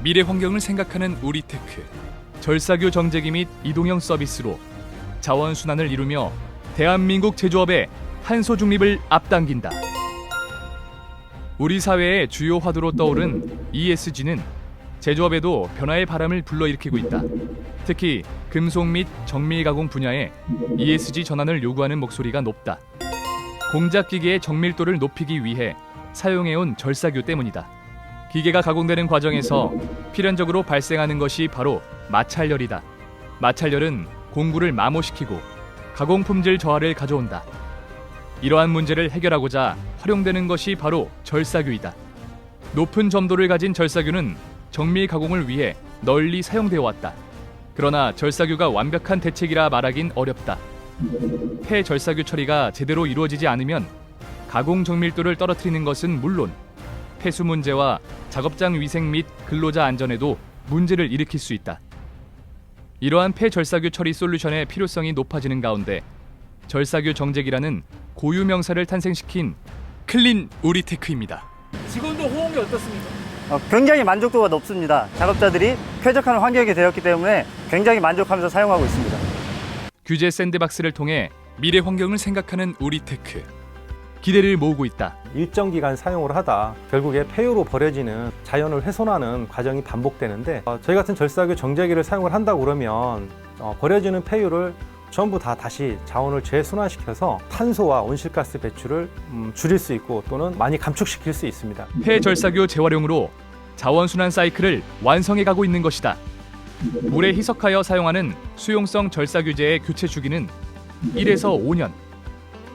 미래 환경을 생각하는 우리테크 절사교 정제기 및 이동형 서비스로 자원 순환을 이루며 대한민국 제조업의 탄소 중립을 앞당긴다. 우리 사회의 주요 화두로 떠오른 ESG는 제조업에도 변화의 바람을 불러일으키고 있다. 특히 금속 및 정밀 가공 분야에 ESG 전환을 요구하는 목소리가 높다. 공작 기계의 정밀도를 높이기 위해 사용해온 절사교 때문이다. 기계가 가공되는 과정에서 필연적으로 발생하는 것이 바로 마찰열이다. 마찰열은 공구를 마모시키고 가공 품질 저하를 가져온다. 이러한 문제를 해결하고자 활용되는 것이 바로 절사교이다. 높은 점도를 가진 절사교는 정밀 가공을 위해 널리 사용되어 왔다. 그러나 절사교가 완벽한 대책이라 말하긴 어렵다. 폐절사교 처리가 제대로 이루어지지 않으면 가공 정밀도를 떨어뜨리는 것은 물론 폐수 문제와 작업장 위생 및 근로자 안전에도 문제를 일으킬 수 있다. 이러한 폐절사교 처리 솔루션의 필요성이 높아지는 가운데 절사교 정제기라는 고유 명사를 탄생시킨 클린 우리테크입니다. 직원들 호응이 어떻습니까? 어, 굉장히 만족도가 높습니다. 작업자들이 쾌적한 환경이 되었기 때문에 굉장히 만족하면서 사용하고 있습니다. 규제 샌드박스를 통해 미래 환경을 생각하는 우리테크 기대를 모으고 있다. 일정 기간 사용을 하다 결국에 폐유로 버려지는 자연을 훼손하는 과정이 반복되는데 어, 저희 같은 절사교 정제기를 사용을 한다고 그러면 어, 버려지는 폐유를 전부 다 다시 자원을 재순환시켜서 탄소와 온실가스 배출을 음, 줄일 수 있고 또는 많이 감축시킬 수 있습니다. 폐절사교 재활용으로 자원순환 사이클을 완성해 가고 있는 것이다. 물에 희석하여 사용하는 수용성 절사규제의 교체 주기는 1에서 5년,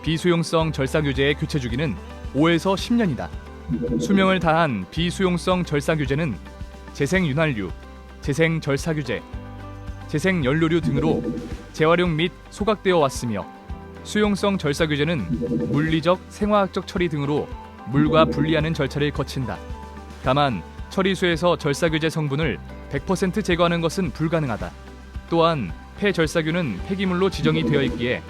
비수용성 절사규제의 교체 주기는 5에서 10년이다. 수명을 다한 비수용성 절사규제는 재생윤활유, 재생절사규제, 재생연료류 등으로 재활용 및 소각되어 왔으며 수용성 절사규제는 물리적, 생화학적 처리 등으로 물과 분리하는 절차를 거친다. 다만 처리수에서 절사규제 성분을 100% 제거하는 것은 불가능하다. 또한 폐절사규는 폐기물로 지정이 되어 있기에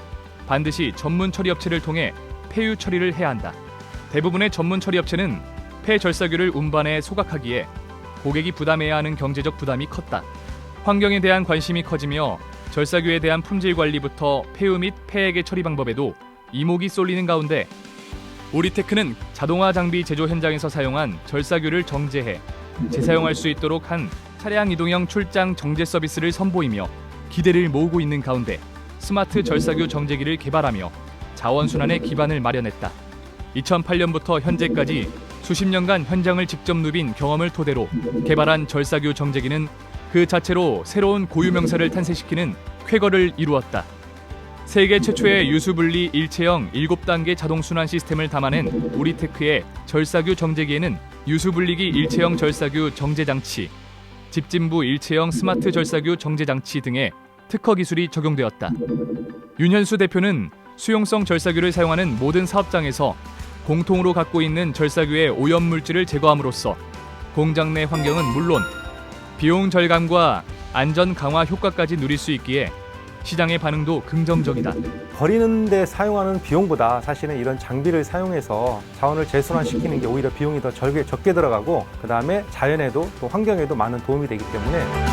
반드시 전문 처리 업체를 통해 폐유 처리를 해야 한다. 대부분의 전문 처리 업체는 폐절사규를 운반해 소각하기에 고객이 부담해야 하는 경제적 부담이 컸다. 환경에 대한 관심이 커지며 절사규에 대한 품질 관리부터 폐유 및 폐액의 처리 방법에도 이목이 쏠리는 가운데 우리테크는 자동화 장비 제조 현장에서 사용한 절사규를 정제해 재사용할 수 있도록 한 차량 이동형 출장 정제 서비스를 선보이며 기대를 모으고 있는 가운데 스마트 절사규 정제기를 개발하며 자원순환의 기반을 마련했다. 2008년부터 현재까지 수십 년간 현장을 직접 누빈 경험을 토대로 개발한 절사규 정제기는 그 자체로 새로운 고유명사를 탄생시키는 쾌거를 이루었다. 세계 최초의 유수분리 일체형 7단계 자동순환 시스템을 담아낸 우리테크의 절사규 정제기에는 유수분리기 일체형 절사규 정제장치, 집진부 일체형 스마트 절사규 정제장치 등의 특허 기술이 적용되었다. 윤현수 대표는 수용성 절사규를 사용하는 모든 사업장에서 공통으로 갖고 있는 절사규의 오염 물질을 제거함으로써 공장 내 환경은 물론 비용 절감과 안전 강화 효과까지 누릴 수 있기에 시장의 반응도 긍정적이다. 버리는데 사용하는 비용보다 사실은 이런 장비를 사용해서 자원을 재순환시키는 게 오히려 비용이 더 적게, 적게 들어가고 그 다음에 자연에도 또 환경에도 많은 도움이 되기 때문에